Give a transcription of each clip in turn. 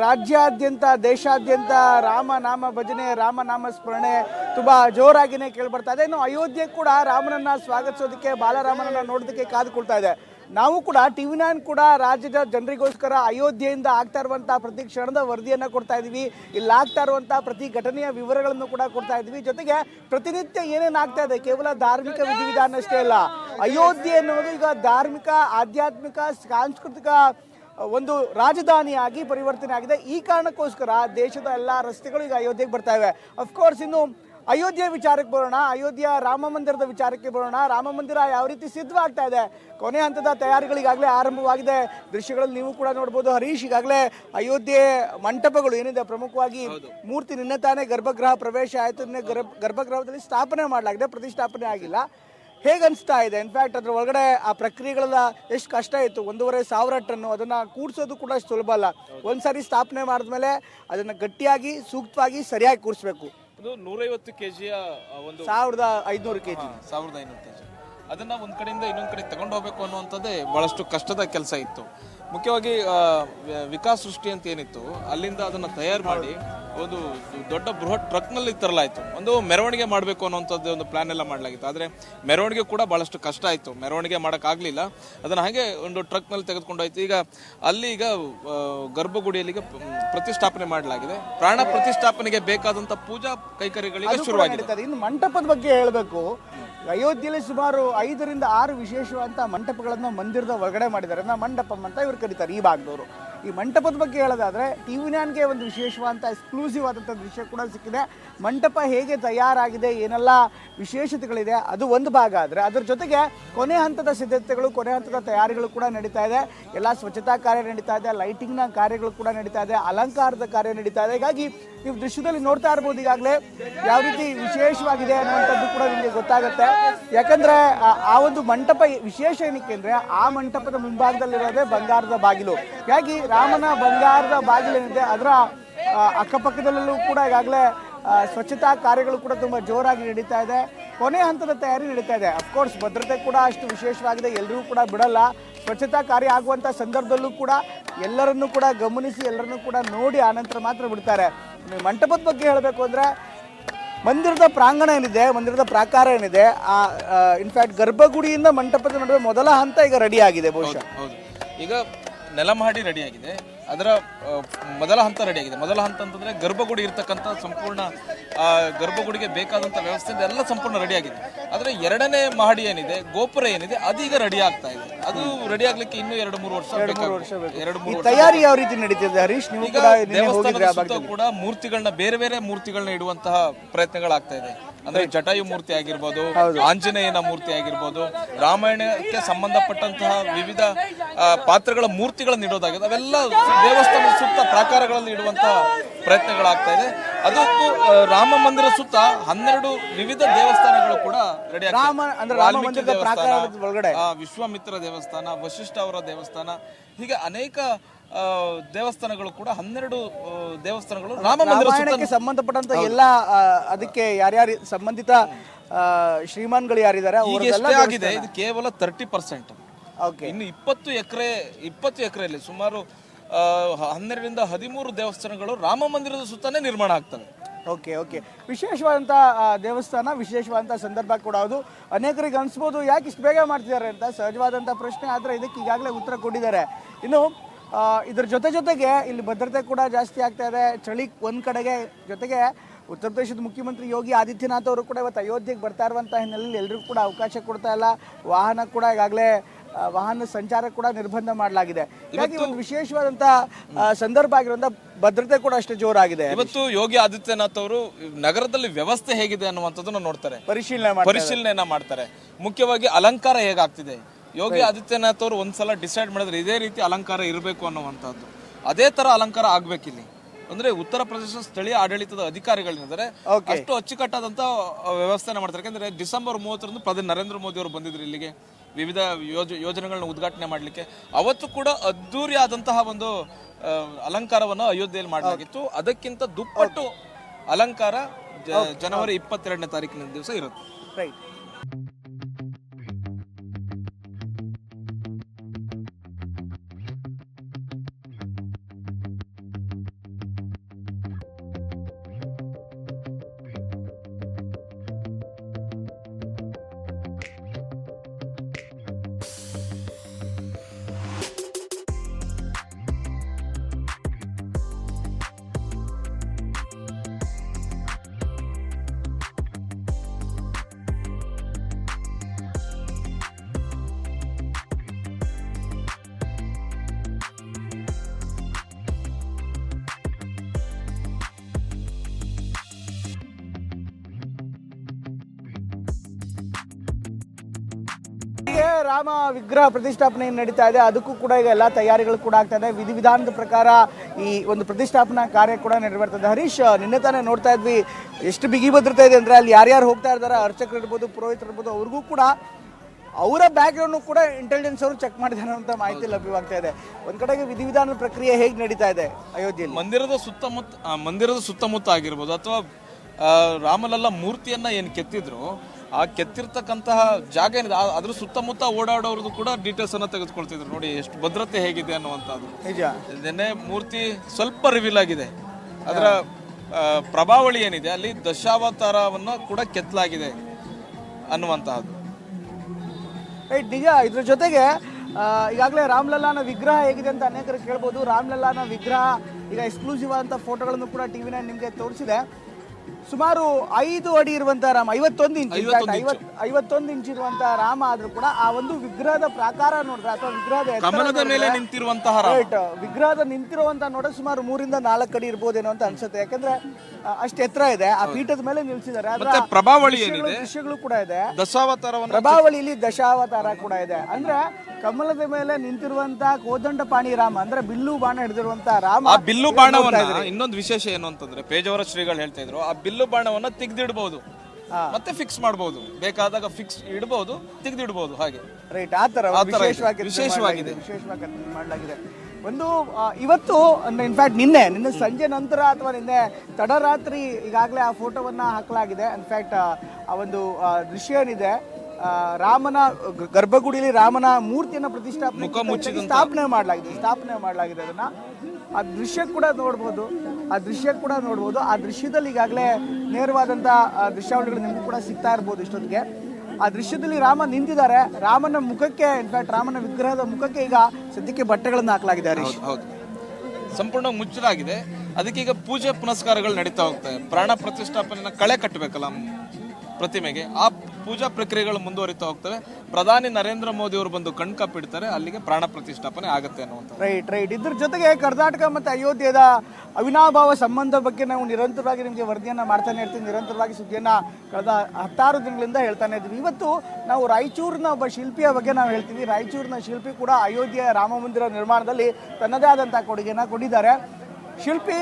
ರಾಜ್ಯಾದ್ಯಂತ, ದೇಶಾದ್ಯಂತ ರಾಮನಾಮ ಭಜನೆ ರಾಮನಾಮ ಸ್ಮರಣೆ ತುಂಬಾ ಜೋರಾಗಿನೇ ಕೇಳ್ಬರ್ತಾ ಇದೆ. ಇನ್ನು ಅಯೋಧ್ಯೆ ಕೂಡ ರಾಮನನ್ನ ಸ್ವಾಗತಿಸೋದಕ್ಕೆ, ಬಾಲರಾಮನನ್ನ ನೋಡೋದಕ್ಕೆ ಕಾದುಕೊಳ್ತಾ ಇದೆ. ನಾವು ಕೂಡ, ಟಿವಿ ನೈನ್ ಕೂಡ ರಾಜ್ಯದ ಜನರಿಗೋಸ್ಕರ ಅಯೋಧ್ಯೆಯಿಂದ ಆಗ್ತಾ ಇರುವಂತಹ ಪ್ರತಿ ಕ್ಷಣದ ವರದಿಯನ್ನ ಕೊಡ್ತಾ ಇದ್ದೀವಿ ಇಲ್ಲಿ ಆಗ್ತಾ ಇರುವಂತಹ ಪ್ರತಿ ಘಟನೆಯ ವಿವರಗಳನ್ನು ಕೂಡ ಕೊಡ್ತಾ ಇದೀವಿ. ಜೊತೆಗೆ ಪ್ರತಿನಿತ್ಯ ಏನೇನು ಆಗ್ತಾ ಇದೆ? ಕೇವಲ ಧಾರ್ಮಿಕ ವಿಧಿವಿಧಾನ ಅಷ್ಟೇ ಅಲ್ಲ. ಅಯೋಧ್ಯೆ ಅನ್ನೋದು ಈಗ ಧಾರ್ಮಿಕ, ಆಧ್ಯಾತ್ಮಿಕ, ಸಾಂಸ್ಕೃತಿಕ ಒಂದು ರಾಜಧಾನಿಯಾಗಿ ಪರಿವರ್ತನೆ ಆಗಿದೆ. ಈ ಕಾರಣಕ್ಕೋಸ್ಕರ ದೇಶದ ಎಲ್ಲ ರಸ್ತೆಗಳು ಈಗ ಅಯೋಧ್ಯೆಗೆ ಬರ್ತಾ ಇವೆ. ಅಫ್ಕೋರ್ಸ್ ಇನ್ನು ಅಯೋಧ್ಯೆ ವಿಚಾರಕ್ಕೆ ಬರೋಣ ಅಯೋಧ್ಯೆ ರಾಮ ಮಂದಿರದ ವಿಚಾರಕ್ಕೆ ಬರೋಣ ರಾಮ ಮಂದಿರ ಯಾವ ರೀತಿ ಸಿದ್ಧವಾಗ್ತಾ ಇದೆ ಕೊನೆ ಹಂತದ ತಯಾರಿಗಳಿಗಾಗಲೇ ಆರಂಭವಾಗಿದೆ. ದೃಶ್ಯಗಳಲ್ಲಿ ನೀವು ಕೂಡ ನೋಡ್ಬೋದು ಹರೀಶ್ ಈಗಾಗಲೇ ಅಯೋಧ್ಯೆ ಮಂಟಪಗಳು ಏನಿದೆ ಪ್ರಮುಖವಾಗಿ ಮೂರ್ತಿ ನಿನ್ನೆ ತಾನೇ ಗರ್ಭಗೃಹ ಪ್ರವೇಶ ಆಯಿತು ನಿನ್ನೆ ಗರ್ಭಗೃಹದಲ್ಲಿ ಸ್ಥಾಪನೆ ಮಾಡಲಾಗಿದೆ ಪ್ರತಿಷ್ಠಾಪನೆ ಆಗಿಲ್ಲ. ಹೇಗೆ ಅನಿಸ್ತಾ ಇದೆ? ಇನ್ಫ್ಯಾಕ್ಟ್ ಅದ್ರ ಒಳಗಡೆ ಆ ಪ್ರಕ್ರಿಯೆಗಳೆಲ್ಲ ಎಷ್ಟು ಕಷ್ಟ ಇತ್ತು. ಒಂದೂವರೆ ಸಾವಿರ ಟನ್ನು ಅದನ್ನು ಕೂಡಿಸೋದು ಕೂಡ ಅಷ್ಟು ಸುಲಭ ಅಲ್ಲ. ಒಂದ್ಸಾರಿ ಸ್ಥಾಪನೆ ಮಾಡಿದ್ಮೇಲೆ ಅದನ್ನು ಗಟ್ಟಿಯಾಗಿ ಸೂಕ್ತವಾಗಿ ಸರಿಯಾಗಿ ಕೂರಿಸಬೇಕು ಅದು ನೂರೈವತ್ತು ಕೆಜಿಯ ಒಂದು ಸಾವಿರದ ಐದುನೂರು ಕೆ ಜಿ ಸಾವಿರದ ಐನೂರು ಕೆ ಜಿ ಅದನ್ನು ಒಂದು ಕಡೆಯಿಂದ ಇನ್ನೊಂದು ಕಡೆ ತಗೊಂಡು ಹೋಗಬೇಕು ಅನ್ನುವಂಥದ್ದೇ ಭಾಳಷ್ಟು ಕಷ್ಟದ ಕೆಲಸ ಇತ್ತು. ಮುಖ್ಯವಾಗಿ ವಿಕಾಸ್ ಸೃಷ್ಟಿ ಅಂತ ಏನಿತ್ತು ಅಲ್ಲಿಂದ ಅದನ್ನು ತಯಾರು ಮಾಡಿ ಒಂದು ದೊಡ್ಡ ಬೃಹತ್ ಟ್ರಕ್ನಲ್ಲಿ ತರಲಾಯಿತು. ಒಂದು ಮೆರವಣಿಗೆ ಮಾಡಬೇಕು ಅನ್ನೋಂಥದ್ದು ಒಂದು ಪ್ಲಾನ್ ಎಲ್ಲ ಮಾಡಲಾಗಿತ್ತು. ಆದರೆ ಮೆರವಣಿಗೆ ಕೂಡ ಬಹಳಷ್ಟು ಕಷ್ಟ ಆಯಿತು. ಮೆರವಣಿಗೆ ಮಾಡೋಕ್ಕಾಗಲಿಲ್ಲ. ಅದನ್ನು ಹಾಗೆ ಒಂದು ಟ್ರಕ್ನಲ್ಲಿ ತೆಗೆದುಕೊಂಡೋಯ್ತು. ಈಗ ಅಲ್ಲಿ ಈಗ ಗರ್ಭಗುಡಿಯಲ್ಲಿ ಪ್ರತಿಷ್ಠಾಪನೆ ಮಾಡಲಾಗಿದೆ. ಪ್ರಾಣ ಪ್ರತಿಷ್ಠಾಪನೆಗೆ ಬೇಕಾದಂಥ ಪೂಜಾ ಕೈಕರಿಗಳಿಗೆ ಶುರುವಾಗಿದೆ. ಇನ್ನು ಮಂಟಪದ ಬಗ್ಗೆ ಹೇಳಬೇಕು. ಅಯೋಧ್ಯೆಯಲ್ಲಿ ಸುಮಾರು ಐದರಿಂದ ಆರು ವಿಶೇಷವಾದಂಥ ಮಂಟಪಗಳನ್ನು ಮಂದಿರದ ಹೊರಗಡೆ ಮಾಡಿದ್ದಾರೆ. ಮಂಟಪಂ ಅಂತ ಇವರು ಕರೀತಾರೆ ಈ ಭಾಗದವರು. ಈ ಮಂಟಪದ ಬಗ್ಗೆ ಹೇಳೋದಾದ್ರೆ ಟಿ ವಿ ನೈನ್ಗೆ ಒಂದು ವಿಶೇಷವಾದಂಥ ಎಕ್ಸ್ಕ್ಲೂಸಿವ್ ಆದಂಥ ದೃಶ್ಯ ಕೂಡ ಸಿಕ್ಕಿದೆ. ಮಂಟಪ ಹೇಗೆ ತಯಾರಾಗಿದೆ, ಏನೆಲ್ಲ ವಿಶೇಷತೆಗಳಿದೆ, ಅದು ಒಂದು ಭಾಗ ಆದರೆ ಅದ್ರ ಜೊತೆಗೆ ಕೊನೆ ಹಂತದ ಸಿದ್ಧತೆಗಳು, ಕೊನೆ ಹಂತದ ತಯಾರಿಗಳು ಕೂಡ ನಡೀತಾ ಇದೆ. ಎಲ್ಲ ಸ್ವಚ್ಛತಾ ಕಾರ್ಯ ನಡೀತಾ ಇದೆ ಲೈಟಿಂಗ್ನ ಕಾರ್ಯಗಳು ಕೂಡ ನಡೀತಾ ಇದೆ, ಅಲಂಕಾರದ ಕಾರ್ಯ ನಡೀತಾ ಇದೆ. ಹೀಗಾಗಿ ನೀವು ದೃಶ್ಯದಲ್ಲಿ ನೋಡ್ತಾ ಇರ್ಬೋದು ಈಗಾಗಲೇ ಯಾವ ರೀತಿ ವಿಶೇಷವಾಗಿದೆ ಅನ್ನುವಂಥದ್ದು ಕೂಡ ನಿಮಗೆ ಗೊತ್ತಾಗುತ್ತೆ. ಯಾಕಂದ್ರೆ ಆ- ಒಂದು ಮಂಟಪ ವಿಶೇಷ ಏನಕ್ಕೆ ಅಂದರೆ ಆ ಮಂಟಪದ ಮುಂಭಾಗದಲ್ಲಿರೋದೇ ಬಂಗಾರದ ಬಾಗಿಲು. ಹೀಗಾಗಿ ರಾಮನ ಬಂಗಾರದ ಬಾಗಿಲೇನಿದೆ ಅದರ ಅಕ್ಕಪಕ್ಕದಲ್ಲೂ ಕೂಡ ಈಗಾಗಲೇ ಸ್ವಚ್ಛತಾ ಕಾರ್ಯಗಳು ಕೂಡ ತುಂಬ ಜೋರಾಗಿ ನಡೀತಾ ಇದೆ. ಕೊನೆ ಹಂತದ ತಯಾರಿ ನಡೀತಾ ಇದೆ. ಅಫ್ಕೋರ್ಸ್ ಭದ್ರತೆ ಕೂಡ ಅಷ್ಟು ವಿಶೇಷವಾಗಿದೆ. ಎಲ್ಲರಿಗೂ ಕೂಡ ಬಿಡಲ್ಲ. ಸ್ವಚ್ಛತಾ ಕಾರ್ಯ ಆಗುವಂಥ ಸಂದರ್ಭದಲ್ಲೂ ಕೂಡ ಎಲ್ಲರನ್ನೂ ಕೂಡ ಗಮನಿಸಿ, ಎಲ್ಲರನ್ನೂ ಕೂಡ ನೋಡಿ ಆನಂತರ ಮಾತ್ರ ಬಿಡ್ತಾರೆ. ಮಂಟಪದ ಬಗ್ಗೆ ಹೇಳಬೇಕು ಅಂದರೆ, ಮಂದಿರದ ಪ್ರಾಂಗಣ ಏನಿದೆ, ಮಂದಿರದ ಪ್ರಾಕಾರ ಏನಿದೆ, ಆ ಇನ್ಫ್ಯಾಕ್ಟ್ ಗರ್ಭಗುಡಿಯಿಂದ ಮಂಟಪದ ನಡುವೆ ಮೊದಲ ಹಂತ ಈಗ ರೆಡಿ ಆಗಿದೆ ಬಹುಶಃ. ಈಗ ನೆಲಮಹಡಿ ರೆಡಿಯಾಗಿದೆ. ಅದರ ಮೊದಲ ಹಂತ ರೆಡಿಯಾಗಿದೆ. ಮೊದಲ ಹಂತ ಅಂತಂದರೆ ಗರ್ಭಗುಡಿ ಇರ್ತಕ್ಕಂಥ ಸಂಪೂರ್ಣ ಗರ್ಭಗುಡಿಗೆ ಬೇಕಾದಂಥ ವ್ಯವಸ್ಥೆ ಎಲ್ಲ ಸಂಪೂರ್ಣ ರೆಡಿಯಾಗಿದೆ. ಆದ್ರೆ ಎರಡನೇ ಮಹಡಿ ಏನಿದೆ, ಗೋಪುರ ಏನಿದೆ, ಅದೀಗ ರೆಡಿ ಆಗ್ತಾ ಇದೆ. ಅದು ರೆಡಿ ಆಗ್ಲಿಕ್ಕೆ ಇನ್ನೂ ಎರಡು ಮೂರು ವರ್ಷ. ಎರಡು ಈ ಮೂರು ವರ್ಷ ತಯಾರಿ ಯಾವ ರೀತಿ ನಡೀತಿದೆ ಹರೀಶ್? ನೀವು ಈಗ ಕೂಡ ನಿನ್ನೆ ಹೋಗಿದ್ರೆ ದೇವಸ್ಥಾನದ ಆ ಸುತ್ತ ಭಾಗದಲ್ಲಿ ಕೂಡ ಮೂರ್ತಿಗಳನ್ನ ಬೇರೆ ಬೇರೆ ಮೂರ್ತಿಗಳನ್ನ ಇಡುವಂತಹ ಪ್ರಯತ್ನಗಳಾಗ್ತಾ ಇದೆ. ಅಂದ್ರೆ ಜಟಾಯು ಮೂರ್ತಿ ಆಗಿರ್ಬೋದು ಆಂಜನೇಯನ ಮೂರ್ತಿ ಆಗಿರ್ಬೋದು ರಾಮಾಯಣಕ್ಕೆ ಸಂಬಂಧಪಟ್ಟಂತಹ ವಿವಿಧ ಆ, ಪಾತ್ರಗಳ ಮೂರ್ತಿಗಳನ್ನ ಇಡೋದಾಗಿದೆ. ಅವೆಲ್ಲ ದೇವಸ್ಥಾನದ ಸುತ್ತ ಪ್ರಾಕಾರಗಳಲ್ಲಿ ಇಡುವಂತಹ ಪ್ರಯತ್ನಗಳಾಗ್ತಾ ಇದೆ. ಅದಕ್ಕೂ ರಾಮ ಮಂದಿರ ಸುತ್ತ ಹನ್ನೆರಡು ವಿವಿಧ ದೇವಸ್ಥಾನಗಳು ಕೂಡ ರೆಡಿ ರಾಮ ಅಂದ್ರೆ ರಾಮ ಮಂದಿರದ ಪ್ರಾಕಾರದ ಒಳಗಡೆ. ವಿಶ್ವಾಮಿತ್ರ ದೇವಸ್ಥಾನ ವಶಿಷ್ಠ ಅವರ ದೇವಸ್ಥಾನ ಹೀಗೆ ಅನೇಕ ದೇವಸ್ಥಾನಗಳು ಕೂಡ ಹನ್ನೆರಡು ದೇವಸ್ಥಾನಗಳು ರಾಮ ಮಂದಿರ ಸುತ್ತ ಸಂಬಂಧಪಟ್ಟಂತ ಎಲ್ಲ ಅದಕ್ಕೆ ಯಾರ್ಯಾರು ಸಂಬಂಧಿತ ಶ್ರೀಮಾನ್ಗಳು ಯಾರಿದ್ದಾರೆ ಆಗಿದೆ ಇದು ಕೇವಲ ತರ್ಟಿ ಪರ್ಸೆಂಟ್ ಓಕೆ ಇನ್ನು ಇಪ್ಪತ್ತು ಎಕರೆ ಇಪ್ಪತ್ತು ಎಕರೆಯಲ್ಲಿ ಸುಮಾರು ಹನ್ನೆರಡರಿಂದ ಹದಿಮೂರು ದೇವಸ್ಥಾನಗಳು ರಾಮ ಮಂದಿರದ ಸುತ್ತನೇ ನಿರ್ಮಾಣ ಆಗ್ತವೆ. Okay okay. ವಿಶೇಷವಾದಂಥ ದೇವಸ್ಥಾನ ವಿಶೇಷವಾದಂಥ ಸಂದರ್ಭ ಕೂಡ ಅದು ಅನೇಕರಿಗೆ ಅನಿಸ್ಬೋದು, ಯಾಕೆ ಇಷ್ಟು ಬೇಗ ಮಾಡ್ತಿದ್ದಾರೆ ಅಂತ? ಸಹಜವಾದಂಥ ಪ್ರಶ್ನೆ, ಆದರೆ ಇದಕ್ಕೆ ಈಗಾಗಲೇ ಉತ್ತರ ಕೊಟ್ಟಿದ್ದಾರೆ. ಇನ್ನು ಇದರ ಜೊತೆ ಜೊತೆಗೆ ಇಲ್ಲಿ ಭದ್ರತೆ ಕೂಡ ಜಾಸ್ತಿ ಆಗ್ತಾ ಇದೆ. ಚಳಿ ಒಂದು ಕಡೆಗೆ ಜೊತೆಗೆ ಉತ್ತರ ಪ್ರದೇಶದ ಮುಖ್ಯಮಂತ್ರಿ ಯೋಗಿ ಆದಿತ್ಯನಾಥ್ ಅವರು ಕೂಡ ಇವತ್ತು ಅಯೋಧ್ಯೆಗೆ ಬರ್ತಾ ಇರುವಂಥ ಹಿನ್ನೆಲೆಯಲ್ಲಿ ಎಲ್ರಿಗೂ ಕೂಡ ಅವಕಾಶ ಕೊಡ್ತಾ ಇಲ್ಲ. ವಾಹನ ಕೂಡ ಈಗಾಗಲೇ ವಾಹನ ಸಂಚಾರ ಕೂಡ ನಿರ್ಬಂಧ ಮಾಡಲಾಗಿದೆ. ಹೀಗಾಗಿ ಒಂದು ವಿಶೇಷವಾದಂತಹ ಸಂದರ್ಭ ಆಗಿರೋದ್ರಿಂದ ಭದ್ರತೆ ಕೂಡ ಅಷ್ಟೇ ಜೋರಾಗಿದೆ. ಇವತ್ತು ಯೋಗಿ ಆದಿತ್ಯನಾಥ್ ಅವರು ನಗರದಲ್ಲಿ ವ್ಯವಸ್ಥೆ ಹೇಗಿದೆ ಅನ್ನುವಂಥದ್ದನ್ನು ನೋಡ್ತಾರೆ. ಪರಿಶೀಲನೆ ಪರಿಶೀಲನೆಯನ್ನ ಮಾಡ್ತಾರೆ. ಮುಖ್ಯವಾಗಿ ಅಲಂಕಾರ ಹೇಗಾಗ್ತಿದೆ? ಯೋಗಿ ಆದಿತ್ಯನಾಥ್ ಅವರು ಒಂದ್ಸಲ ಡಿಸೈಡ್ ಮಾಡಿದ್ರೆ ಇದೇ ರೀತಿ ಅಲಂಕಾರ ಇರಬೇಕು ಅನ್ನುವಂಥದ್ದು. ಅದೇ ತರ ಅಲಂಕಾರ ಆಗ್ಬೇಕಿಲ್ಲಿ. ಅಂದ್ರೆ ಉತ್ತರ ಪ್ರದೇಶ ಸ್ಥಳೀಯ ಆಡಳಿತದ ಅಧಿಕಾರಿಗಳಿದ್ದಾರೆ. ಅಷ್ಟು ಅಚ್ಚುಕಟ್ಟಾದಂತ ವ್ಯವಸ್ಥೆ ಮಾಡ್ತಾರೆ. ಯಾಕಂದ್ರೆ ಡಿಸೆಂಬರ್ ಮೂವತ್ತರಂದು ಪ್ರಧಾನಿ ನರೇಂದ್ರ ಮೋದಿ ಅವರು ಬಂದಿದ್ರು ಇಲ್ಲಿಗೆ. ವಿವಿಧ ಯೋಜ ಯೋಜನೆಗಳನ್ನ ಉದ್ಘಾಟನೆ ಮಾಡಲಿಕ್ಕೆ ಅವತ್ತು ಕೂಡ ಅದ್ದೂರಿ ಆದಂತಹ ಒಂದು ಅಲಂಕಾರವನ್ನು ಅಯೋಧ್ಯೆಯಲ್ಲಿ ಮಾಡಲಾಗಿತ್ತು. ಅದಕ್ಕಿಂತ ದುಪ್ಪಟ್ಟು ಅಲಂಕಾರ ಜನವರಿ ಇಪ್ಪತ್ತೆರಡನೇ ತಾರೀಕಿನ ದಿವಸ ಇರುತ್ತೆ. ರೈಟ್ ರಾಮ ವಿಗ್ರಹ ಪ್ರತಿಷ್ಠಾಪನೆ ಏನು ನಡೀತಾ ಇದೆ. ಅದಕ್ಕೂ ಕೂಡ ಈಗ ಎಲ್ಲ ತಯಾರಿಗಳು ಕೂಡ ಆಗ್ತಾ ಇದೆ. ವಿಧಿವಿಧಾನದ ಪ್ರಕಾರ ಈ ಒಂದು ಪ್ರತಿಷ್ಠಾಪನಾ ಕಾರ್ಯ ಕೂಡ ನೆರವೇರ್ತದೆ. ಹರೀಶ್, ನಿನ್ನೆ ತಾನೇ ನೋಡ್ತಾ ಇದ್ವಿ. ಎಷ್ಟು ಬಿಗಿ ಭದ್ರತೆ ಇದೆ ಅಂದ್ರೆ ಅಲ್ಲಿ ಯಾರ್ಯಾರು ಹೋಗ್ತಾ ಇದ್ದಾರೆ ಅರ್ಚಕರು ಇರ್ಬೋದು, ಪುರೋಹಿತರು ಇರ್ಬೋದು, ಅವ್ರಿಗೂ ಕೂಡ ಅವರ ಬ್ಯಾಕ್ಗ್ರೌಂಡ್ ಕೂಡ ಇಂಟೆಲಿಜೆನ್ಸ್ ಅವರು ಚೆಕ್ ಮಾಡಿದ್ದಾರೆ ಅಂತ ಮಾಹಿತಿ ಲಭ್ಯವಾಗ್ತಾ ಇದೆ. ಒಂದ್ ಕಡೆಗೆ ವಿಧಿವಿಧಾನದ ಪ್ರಕ್ರಿಯೆ ಹೇಗೆ ನಡೀತಾ ಇದೆ ಅಯೋಧ್ಯೆಯಲ್ಲಿ? ಮಂದಿರದ ಸುತ್ತಮುತ್ತ ಮಂದಿರದ ಸುತ್ತಮುತ್ತ ಆಗಿರ್ಬೋದು ಅಥವಾ ರಾಮಲಲ್ಲ ಮೂರ್ತಿಯನ್ನ ಏನು ಕೆತ್ತಿದ್ರು ಆ ಕೆತ್ತಿರ್ತಕ್ಕಂತಹ ಜಾಗ ಏನಿದೆ ಆ- ಅದ್ರ ಸುತ್ತಮುತ್ತ ಓಡಾಡೋರ್ದು ಕೂಡ ಡೀಟೇಲ್ಸ್ ಅನ್ನ ತೆಗೆದುಕೊಳ್ತಿದ್ರು. ನೋಡಿ ಎಷ್ಟು ಭದ್ರತೆ ಹೇಗಿದೆ ಅನ್ನುವಂಥದ್ದು. ನಿಜ. ನಿನ್ನೆ ಮೂರ್ತಿ ಸ್ವಲ್ಪ ರಿವೀಲ್ ಆಗಿದೆ. ಅದರ ಆ, ಪ್ರಭಾವಳಿ ಏನಿದೆ ಅಲ್ಲಿ ದಶಾವತಾರವನ್ನ ಕೂಡ ಕೆತ್ತಲಾಗಿದೆ ಅನ್ನುವಂತಹದ್ದು ರೈಟ್ ನಿಜ ಇದ್ರ ಜೊತೆಗೆ ಆ, ಈಗಾಗಲೇ ರಾಮ್ಲಲ್ಲಾನ ವಿಗ್ರಹ ಹೇಗಿದೆ ಅಂತ ಅನೇಕರು ಕೇಳ್ಬೋದು. ರಾಮ್ಲಲ್ಲಾನ ವಿಗ್ರಹ ಈಗ ಎಕ್ಸ್ಕ್ಲೂಸಿವ್ ಆದಂಥ ಫೋಟೋಗಳನ್ನು ಕೂಡ ಟಿ ವಿನ ನಿಮಗೆ ತೋರಿಸಿದೆ. ಸುಮಾರು ಐದು ಅಡಿ ಇರುವಂತಹ ರಾಮ ಐವತ್ತೊಂದು ಇಂಚ್ ಐವತ್ ಐವತ್ತೊಂದು ಇಂಚ್. ಇರುವಂತಹ ರಾಮ ಆದ್ರೂ ಕೂಡ ಆ ಒಂದು ವಿಗ್ರಹದ ಪ್ರಾಕಾರ ನೋಡಿದ್ರೆ ಅಥವಾ ವಿಗ್ರಹದ ಮೇಲೆ ನಿಂತಿರುವಂತಹ ರೈಟ್ ವಿಗ್ರಹದ ನಿಂತಿರುವಂತ ನೋಡ ಸುಮಾರು ಮೂರಿಂದ ನಾಲ್ಕು ಅಡಿ ಇರ್ಬೋದೇನೋ ಅಂತ ಅನ್ಸುತ್ತೆ. ಯಾಕಂದ್ರೆ ಅಷ್ಟು ಎತ್ತರ ಇದೆ. ಆ ಪೀಠದ ಮೇಲೆ ನಿಲ್ಸಿದ್ದಾರೆ. ಅದರ ಪ್ರಭಾವಳಿ ಏನಿದೆ? ದೃಶ್ಯಗಳು ಕೂಡ ಇದೆ. ದಶಾವತಾರ ಪ್ರಭಾವಳಿಯಲ್ಲಿ ದಶಾವತಾರ ಕೂಡ ಇದೆ. ಅಂದ್ರೆ ಕಮಲದ ಮೇಲೆ ನಿಂತಿರುವಂತ ಕೋದಂಡಪಾಣಿ ರಾಮ ಅಂದ್ರೆ ಬಿಲ್ಲು ಬಾಣ ಹಿಡಿದಿರುವಂತ ರಾಮ ಆ ಬಿಲ್ಲು ಬಾಣವನ್ನ ಇನ್ನೊಂದು ವಿಶೇಷ ಏನು ಅಂತಂದ್ರೆ ಪೇಜವರ ಶ್ರೀಗಳು ಹೇಳ್ತಾ ಇದ್ರು ಆ ಬಿಲ್ಲು ಬಾಣವನ್ನ ತೆಗೆದಿಡಬಹುದು ಮತ್ತೆ ಫಿಕ್ಸ್ ಮಾಡಬಹುದು ಬೇಕಾದಾಗ ಫಿಕ್ಸ್ ಇಡಬಹುದು ತೆಗೆದಿಡಬಹುದು ಹಾಗೆ. ರೈಟ್ ಆ ತರ. ವಿಶೇಷವಾಗಿ ವಿಶೇಷವಾಗಿದೆ. ವಿಶೇಷವಾಗಿ ಮಾಡಲಾಗಿದೆ. ಒಂದು ಇವತ್ತು ಅಂದ್ರೆ ಇನ್ಫ್ಯಾಕ್ಟ್ ನಿನ್ನೆ ನಿನ್ನೆ ಸಂಜೆ ನಂತರ ಅಥವಾ ನಿನ್ನೆ ತಡರಾತ್ರಿ ಈಗಾಗಲೇ ಆ ಫೋಟೋವನ್ನ ಹಾಕಲಾಗಿದೆ. ಇನ್ಫ್ಯಾಕ್ಟ್ ಆ ಒಂದು ದೃಶ್ಯ ಏನಿದೆ ರಾಮನ ಗರ್ಭಗುಡಿಯಲ್ಲಿ ರಾಮನ ಮೂರ್ತಿಯನ್ನು ಪ್ರತಿಷ್ಠಾಪನೆ ಸ್ಥಾಪನೆ ಮಾಡಲಾಗಿದೆ ಸ್ಥಾಪನೆ ಮಾಡಲಾಗಿದೆ ಅದನ್ನ. ಆ ದೃಶ್ಯ ಕೂಡ ನೋಡ್ಬೋದು ಆ ದೃಶ್ಯ ಕೂಡ ನೋಡ್ಬೋದು. ಆ ದೃಶ್ಯದಲ್ಲಿ ಈಗಾಗಲೇ ನೇರವಾದಂಥ ದೃಶ್ಯಾವಳಿಗಳು ನಿಮಗೂ ಕೂಡ ಸಿಗ್ತಾ ಇರ್ಬೋದು ಇಷ್ಟೊತ್ತಿಗೆ. ಆ ದೃಶ್ಯದಲ್ಲಿ ರಾಮ ನಿಂತಿದ್ದಾರೆ. ರಾಮನ ಮುಖಕ್ಕೆ ಇನ್ಫ್ಯಾಕ್ಟ್ ರಾಮನ ವಿಗ್ರಹದ ಮುಖಕ್ಕೆ ಈಗ ಸದ್ಯಕ್ಕೆ ಬಟ್ಟೆಗಳನ್ನು ಹಾಕಲಾಗಿದೆ ಹರೀಶ್. ಹೌದು ಸಂಪೂರ್ಣ ಮುಚ್ಚಲಾಗಿದೆ. ಅದಕ್ಕೆ ಈಗ ಪೂಜೆ ಪುನಸ್ಕಾರಗಳು ನಡೀತಾ ಹೋಗ್ತವೆ ಪ್ರಾಣ ಪ್ರತಿಷ್ಠಾಪನೆನ ಕಳೆ ಕಟ್ಟಬೇಕಲ್ಲ ಪ್ರತಿಮೆಗೆ. ಆ ಪೂಜಾ ಪ್ರಕ್ರಿಯೆಗಳು ಮುಂದುವರಿತಾ ಹೋಗ್ತವೆ. ಪ್ರಧಾನಿ ನರೇಂದ್ರ ಮೋದಿ ಅವರು ಬಂದು ಕಣ್ಕಪ್ಪಿಡ್ತಾರೆ ಅಲ್ಲಿಗೆ ಪ್ರಾಣ ಪ್ರತಿಷ್ಠಾಪನೆ ಆಗುತ್ತೆ ಅನ್ನುವಂಥ ರೈಟ್ ರೈಟ್. ಇದ್ರ ಜೊತೆಗೆ ಕರ್ನಾಟಕ ಮತ್ತು ಅಯೋಧ್ಯೆಯ ಅವಿನಾಭಾವ ಸಂಬಂಧ ಬಗ್ಗೆ ನಾವು ನಿರಂತರವಾಗಿ ನಿಮಗೆ ವರದಿಯನ್ನ ಮಾಡ್ತಾನೆ ಇರ್ತೀವಿ, ನಿರಂತರವಾಗಿ ಸುದ್ದಿಯನ್ನ ಕಳೆದ ಹತ್ತಾರು ದಿನಗಳಿಂದ ಹೇಳ್ತಾನೆ ಇದ್ವಿ ಇವತ್ತು ನಾವು ರಾಯಚೂರಿನ ಒಬ್ಬ ಶಿಲ್ಪಿಯ ಬಗ್ಗೆ ನಾವು ಹೇಳ್ತೀವಿ. ರಾಯಚೂರಿನ ಶಿಲ್ಪಿ ಕೂಡ ಅಯೋಧ್ಯೆಯ ರಾಮ ಮಂದಿರ ನಿರ್ಮಾಣದಲ್ಲಿ ತನ್ನದೇ ಆದಂಥ ಕೊಡುಗೆಯನ್ನು ಕೊಟ್ಟಿದ್ದಾರೆ. ಶಿಲ್ಪಿ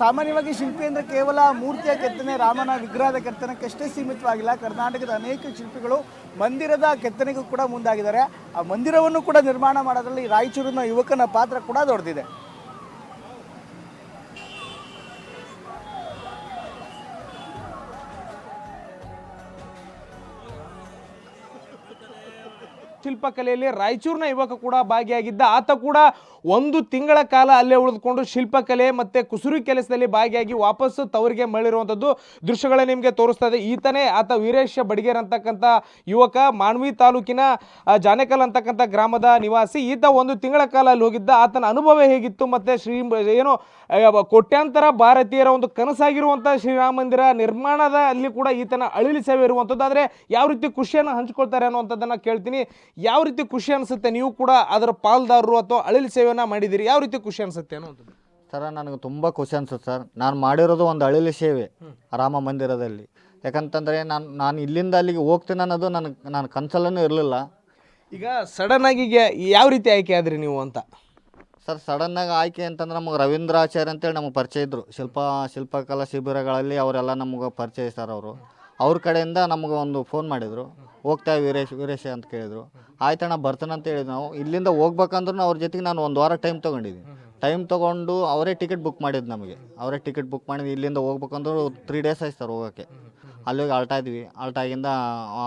ಸಾಮಾನ್ಯವಾಗಿ ಶಿಲ್ಪಿ ಅಂದರೆ ಕೇವಲ ಮೂರ್ತಿಯ ಕೆತ್ತನೆ, ರಾಮನ ವಿಗ್ರಹದ ಕೆತ್ತನಕ್ಕಷ್ಟೇ ಸೀಮಿತವಾಗಿಲ್ಲ. ಕರ್ನಾಟಕದ ಅನೇಕ ಶಿಲ್ಪಿಗಳು ಮಂದಿರದ ಕೆತ್ತನೆಗೂ ಕೂಡ ಮುಂದಾಗಿದ್ದಾರೆ. ಆ ಮಂದಿರವನ್ನು ಕೂಡ ನಿರ್ಮಾಣ ಮಾಡೋದ್ರಲ್ಲಿ ರಾಯಚೂರಿನ ಯುವಕನ ಪಾತ್ರ ಕೂಡ ದೊಡ್ಡದಿದೆ. ಶಿಲ್ಪಕಲೆಯಲ್ಲಿ ರಾಯಚೂರಿನ ಯುವಕ ಕೂಡ ಭಾಗಿಯಾಗಿದ್ದ. ಆತ ಕೂಡ ಒಂದು ತಿಂಗಳ ಕಾಲ ಅಲ್ಲೇ ಉಳಿದುಕೊಂಡು ಶಿಲ್ಪಕಲೆ ಮತ್ತು ಕುಸುರಿ ಕೆಲಸದಲ್ಲಿ ಭಾಗಿಯಾಗಿ ವಾಪಸ್ಸು ತವರಿಗೆ ಮರಳಿರುವಂಥದ್ದು ದೃಶ್ಯಗಳೇ ನಿಮಗೆ ತೋರಿಸ್ತಾ ಇದೆ. ಈತನೇ ಆತ ವೀರೇಶ ಬಡಿಗೇರ್ ಅಂತಕ್ಕಂಥ ಯುವಕ, ಮಾನ್ವಿ ತಾಲೂಕಿನ ಜಾನೇಕಲ್ ಅಂತಕ್ಕಂಥ ಗ್ರಾಮದ ನಿವಾಸಿ. ಈತ ಒಂದು ತಿಂಗಳ ಕಾಲ ಅಲ್ಲಿ ಹೋಗಿದ್ದ. ಆತನ ಅನುಭವ ಹೇಗಿತ್ತು ಮತ್ತು ಶ್ರೀ, ಏನು ಕೋಟ್ಯಾಂತರ ಭಾರತೀಯರ ಒಂದು ಕನಸಾಗಿರುವಂಥ ಶ್ರೀರಾಮ ಮಂದಿರ ನಿರ್ಮಾಣದ ಅಲ್ಲಿ ಕೂಡ ಈತನ ಅಳಿಲಿ ಸೇವೆ ಇರುವಂಥದ್ದು. ಆದರೆ ಯಾವ ರೀತಿ ಖುಷಿಯನ್ನು ಹಂಚ್ಕೊಳ್ತಾರೆ ಅನ್ನುವಂಥದ್ದನ್ನು ಕೇಳ್ತೀನಿ. ಯಾವ ರೀತಿ ಖುಷಿ ಅನಿಸುತ್ತೆ ನೀವು ಕೂಡ ಅದರ ಪಾಲ್ದಾರರು ಅಥವಾ ಅಳಿಲಿ ಸೇವೆಯನ್ನು ಮಾಡಿದ್ದೀರಿ? ಯಾವ ರೀತಿ ಖುಷಿ ಅನಿಸುತ್ತೆ ಅನ್ನೋದು? ಸರ್ ನನಗೆ ತುಂಬ ಖುಷಿ ಅನ್ಸುತ್ತೆ ಸರ್. ನಾನು ಮಾಡಿರೋದು ಒಂದು ಅಳಿಲಿ ಸೇವೆ ರಾಮ ಮಂದಿರದಲ್ಲಿ. ಯಾಕಂತಂದರೆ ನಾನು ನಾನು ಇಲ್ಲಿಂದ ಅಲ್ಲಿಗೆ ಹೋಗ್ತೀನಿ ಅನ್ನೋದು ನನಗೆ ನಾನು ಕನಸಲ್ಲೂ ಇರಲಿಲ್ಲ. ಈಗ ಸಡನ್ ಆಗಿ ಯಾವ ರೀತಿ ಆಯ್ಕೆ ಆದ್ರಿ ನೀವು ಅಂತ? ಸರ್ ಸಡನ್ನಾಗಿ ಆಯ್ಕೆ ಅಂತಂದ್ರೆ ನಮಗೆ ರವೀಂದ್ರಾಚಾರ್ಯ ಅಂತೇಳಿ ನಮಗೆ ಪರಿಚಯ ಇದ್ದರು ಶಿಲ್ಪ ಶಿಲ್ಪಕಲಾ ಶಿಬಿರಗಳಲ್ಲಿ ಅವರೆಲ್ಲ ನಮಗೆ ಪರಿಚಯ ಸರ್ ಅವರು. ಅವ್ರ ಕಡೆಯಿಂದ ನಮಗೆ ಒಂದು ಫೋನ್ ಮಾಡಿದರು. ಹೋಗ್ತಾ ವೀರೇಶ್, ವೀರೇಶ ಅಂತ ಕೇಳಿದರು. ಆಯ್ತಣ್ಣ ಅಂತ ಹೇಳಿದ್ರು ನಾವು. ಇಲ್ಲಿಂದ ಹೋಗ್ಬೇಕಂದ್ರೂ ಅವ್ರ ಜೊತೆಗೆ ನಾನು ಒಂದು ವಾರ ಟೈಮ್ ತೊಗೊಂಡಿದ್ದೀನಿ. ಟೈಮ್ ತೊಗೊಂಡು ಅವರೇ ಟಿಕೆಟ್ ಬುಕ್ ಮಾಡಿದ್ದು ನಮಗೆ. ಅವರೇ ಟಿಕೆಟ್ ಬುಕ್ ಮಾಡಿದ್ವಿ ಇಲ್ಲಿಂದ ಹೋಗ್ಬೇಕಂದ್ರೂ ತ್ರೀ ಡೇಸ್ ಆಯ್ತು ಸರ್ ಹೋಗೋಕ್ಕೆ ಅಲ್ಲಿಗೆ ಆಲ್ಟಾ ಇದ್ವಿ. ಆಲ್ಟಾಗಿಂದ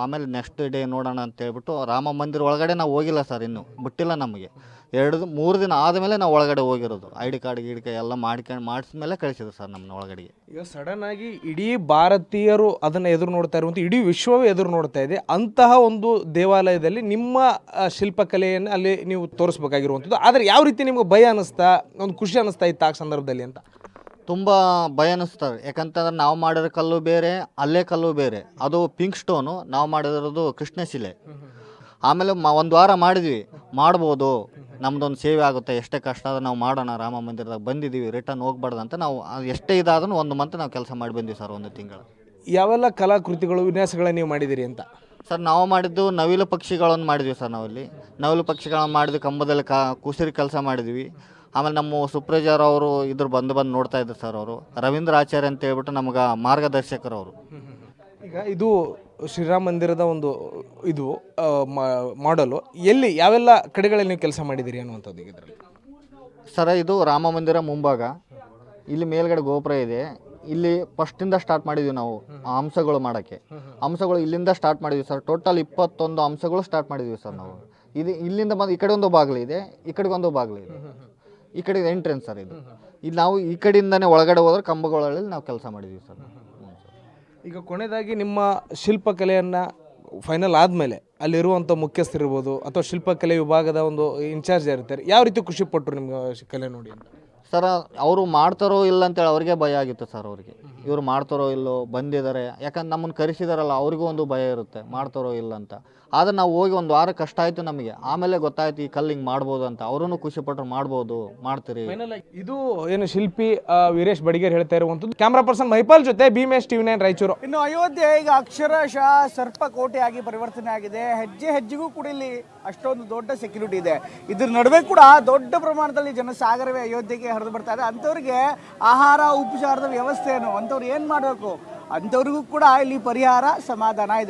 ಆಮೇಲೆ ನೆಕ್ಸ್ಟ್ ಡೇ ನೋಡೋಣ ಅಂತ ಹೇಳ್ಬಿಟ್ಟು ರಾಮ ಮಂದಿರ ಒಳಗಡೆ ನಾವು ಹೋಗಿಲ್ಲ ಸರ್ ಇನ್ನೂ. ಬಿಟ್ಟಿಲ್ಲ ನಮಗೆ. ಎರಡು ಮೂರು ದಿನ ಆದಮೇಲೆ ನಾವು ಒಳಗಡೆ ಹೋಗಿರೋದು. ಐ ಡಿ ಕಾರ್ಡ್ ಗಿಡ್ ಎಲ್ಲ ಮಾಡ್ಕೊಂಡು ಮಾಡಿಸ್ಮೇಲೆ ಕಳಿಸಿದ್ರು ಸರ್ ನಮ್ಮನ್ನ ಒಳಗಡೆಗೆ. ಈಗ ಸಡನ್ ಆಗಿ ಇಡೀ ಭಾರತೀಯರು ಅದನ್ನು ಎದುರು ನೋಡ್ತಾ ಇರುವಂಥ ಇಡೀ ವಿಶ್ವವೇ ಎದುರು ನೋಡ್ತಾ ಇದೆ. ಅಂತಹ ಒಂದು ದೇವಾಲಯದಲ್ಲಿ ನಿಮ್ಮ ಆ, ಶಿಲ್ಪಕಲೆಯನ್ನು ಅಲ್ಲಿ ನೀವು ತೋರಿಸ್ಬೇಕಾಗಿರುವಂಥದ್ದು ಆದರೆ ಯಾವ ರೀತಿ ನಿಮ್ಗೆ ಭಯ ಅನ್ನಿಸ್ತಾ ಒಂದು ಖುಷಿ ಅನ್ನಿಸ್ತಾ ಇತ್ತು ಆ ಸಂದರ್ಭದಲ್ಲಿ ಅಂತ? ತುಂಬ ಭಯ ಅನ್ನಿಸ್ತಾರೆ ಯಾಕಂತಂದ್ರೆ ನಾವು ಮಾಡಿರೋ ಕಲ್ಲು ಬೇರೆ ಅಲ್ಲೇ ಕಲ್ಲು ಬೇರೆ. ಅದು ಪಿಂಕ್ ಸ್ಟೋನು ನಾವು ಮಾಡಿರೋದು ಕೃಷ್ಣಶಿಲೆ. ಆಮೇಲೆ ಮ ಒಂದು ವಾರ ಮಾಡಿದ್ವಿ. ಮಾಡ್ಬೋದು. ನಮ್ದೊಂದು ಸೇವೆ ಆಗುತ್ತೆ ಎಷ್ಟೇ ಕಷ್ಟ ಆದ ನಾವು ಮಾಡೋಣ ರಾಮ ಮಂದಿರದಾಗ ಬಂದಿದ್ದೀವಿ ರಿಟರ್ನ್ ಹೋಗ್ಬಾರ್ದು ಅಂತ ನಾವು ಎಷ್ಟೇ ಇದಾದ್ರೂ ಒಂದು ಮಂತ್ ನಾವು ಕೆಲಸ ಮಾಡಿ ಬಂದ್ವಿ ಸರ್ ಒಂದು ತಿಂಗಳು. ಯಾವೆಲ್ಲ ಕಲಾಕೃತಿಗಳು ವಿನ್ಯಾಸಗಳನ್ನ ನೀವು ಮಾಡಿದ್ದೀರಿ ಅಂತ? ಸರ್ ನಾವು ಮಾಡಿದ್ದು ನವಿಲು ಪಕ್ಷಿಗಳನ್ನು ಮಾಡಿದ್ವಿ ಸರ್ ನಾವಲ್ಲಿ. ನವಿಲು ಪಕ್ಷಿಗಳನ್ನು ಮಾಡಿದ್ವಿ ಕಂಬದಲ್ಲಿ ಕಾ ಕುಸಿರಿ ಕೆಲಸ ಮಾಡಿದ್ವಿ. ಆಮೇಲೆ ನಮ್ಮ ಸುಪ್ರೇಜರ್ ಅವರು ಇದ್ರ ಬಂದು ಬಂದು ನೋಡ್ತಾ ಇದ್ರು ಸರ್ ಅವರು. ರವೀಂದ್ರ ಆಚಾರ್ಯ ಅಂತ ಹೇಳ್ಬಿಟ್ಟು ನಮ್ಗೆ ಮಾರ್ಗದರ್ಶಕರವರು ಅವರು. ಈಗ ಇದು ಶ್ರೀರಾಮ ಮಂದಿರದ ಒಂದು ಇದು ಮಾಡಲು, ಎಲ್ಲಿ, ಯಾವೆಲ್ಲ ಕಡೆಗಳಲ್ಲಿ ನೀವು ಕೆಲಸ ಮಾಡಿದ್ದೀರಿ ಅನ್ನುವಂಥದ್ದು ಇದರಲ್ಲಿ? ಸರ, ಇದು ರಾಮ ಮಂದಿರ ಮುಂಭಾಗ. ಇಲ್ಲಿ ಮೇಲ್ಗಡೆ ಗೋಪುರ ಇದೆ. ಇಲ್ಲಿ ಫಸ್ಟಿಂದ ಸ್ಟಾರ್ಟ್ ಮಾಡಿದ್ವಿ ನಾವು ಅಂಶಗಳು ಮಾಡೋಕ್ಕೆ. ಅಂಶಗಳು ಇಲ್ಲಿಂದ ಸ್ಟಾರ್ಟ್ ಮಾಡಿದ್ವಿ ಸರ್. ಟೋಟಲ್ ಇಪ್ಪತ್ತೊಂದು ಅಂಶಗಳು ಸ್ಟಾರ್ಟ್ ಮಾಡಿದ್ವಿ ಸರ್ ನಾವು. ಇದು ಇಲ್ಲಿಂದ ಬಂದು ಈ ಕಡೆ ಒಂದು ಬಾಗಿಲು ಇದೆ, ಈ ಕಡೆಗೆ ಒಂದು ಬಾಗಿಲು ಇದೆ. ಈ ಕಡೆ ಎಂಟ್ರೆನ್ಸ್ ಸರ್ ಇದು. ಇಲ್ಲಿ ನಾವು ಈ ಕಡೆಯಿಂದನೇ ಒಳಗಡೆ ಹೋದ್ರೆ ಕಂಬಗಳಲ್ಲಿ ನಾವು ಕೆಲಸ ಮಾಡಿದ್ವಿ ಸರ್. ಈಗ ಕೊನೆಯದಾಗಿ ನಿಮ್ಮ ಶಿಲ್ಪಕಲೆಯನ್ನು ಫೈನಲ್ ಆದಮೇಲೆ ಅಲ್ಲಿರುವಂಥ ಮುಖ್ಯಸ್ಥರಿರ್ಬೋದು ಅಥವಾ ಶಿಲ್ಪಕಲೆ ವಿಭಾಗದ ಒಂದು ಇನ್ಚಾರ್ಜ್ ಇರ್ತಾರೆ ಯಾವ ರೀತಿ ಖುಷಿ ಪಟ್ಟರು ಕಲೆ ನೋಡಿ ಅಂತ? ಸರ್ ಅವರು ಮಾಡ್ತಾರೋ ಇಲ್ಲ ಅಂತೇಳಿ ಅವ್ರಿಗೆ ಭಯ ಆಗಿತ್ತು ಸರ್ ಅವ್ರಿಗೆ. ಇವರು ಮಾಡ್ತಾರೋ ಇಲ್ಲೋ ಬಂದಿದ್ದಾರೆ ಯಾಕಂದ್ರೆ ನಮ್ಮನ್ನು ಕರೆಸಿದಾರಲ್ಲ ಅವ್ರಿಗೂ ಒಂದು ಭಯ ಇರುತ್ತೆ ಮಾಡ್ತಾರೋ ಇಲ್ಲ ಅಂತ. ಆದರೆ ನಾವು ಹೋಗಿ ಒಂದು ವಾರ ಕಷ್ಟ ಆಯಿತು ನಮಗೆ. ಆಮೇಲೆ ಗೊತ್ತಾಯ್ತು ಈ ಕಲ್ಲಿಂಗ್ ಹಿಂಗೆ ಮಾಡ್ಬೋದು ಅಂತ. ಅವರೂ ಖುಷಿ ಪಟ್ಟರು ಮಾಡ್ಬೋದು ಮಾಡ್ತೀರಿ. ಇದು ಏನು ಶಿಲ್ಪಿ ವೀರೇಶ್ ಬಡಿಗೇರ್ ಹೇಳ್ತಾ ಇರುವಂಥದ್ದು. ಕ್ಯಾಮ್ರಾ ಪರ್ಸನ್ ಮಹಿಪಾಲ್ ಜೊತೆ ಭೀಮೇಶ್ ಟಿವಿ ನೈನ್ ರಾಯಚೂರು. ಇನ್ನು ಅಯೋಧ್ಯೆ ಈಗ ಅಕ್ಷರಶಃ ಸರ್ಪ ಸರ್ಪಕೋಟೆಯಾಗಿ ಪರಿವರ್ತನೆ ಆಗಿದೆ. ಹೆಜ್ಜೆ ಹೆಜ್ಜೆಗೂ ಕೂಡ ಇಲ್ಲಿ ಅಷ್ಟೊಂದು ದೊಡ್ಡ ಸೆಕ್ಯೂರಿಟಿ ಇದೆ. ಇದ್ರ ನಡುವೆ ಕೂಡ ದೊಡ್ಡ ಪ್ರಮಾಣದಲ್ಲಿ ಜನಸಾಗರವೇ ಅಯೋಧ್ಯೆಗೆ ಹರಿದು ಬರ್ತಾ ಇದೆ. ಅಂಥವ್ರಿಗೆ ಆಹಾರ, ಉಪಚಾರದ ವ್ಯವಸ್ಥೆ ಏನು ಅಂಥವ್ರು ಏನು ಮಾಡಬೇಕು? ಅಂಥವ್ರಿಗೂ ಕೂಡ ಇಲ್ಲಿ ಪರಿಹಾರ, ಸಮಾಧಾನ ಇದೆ.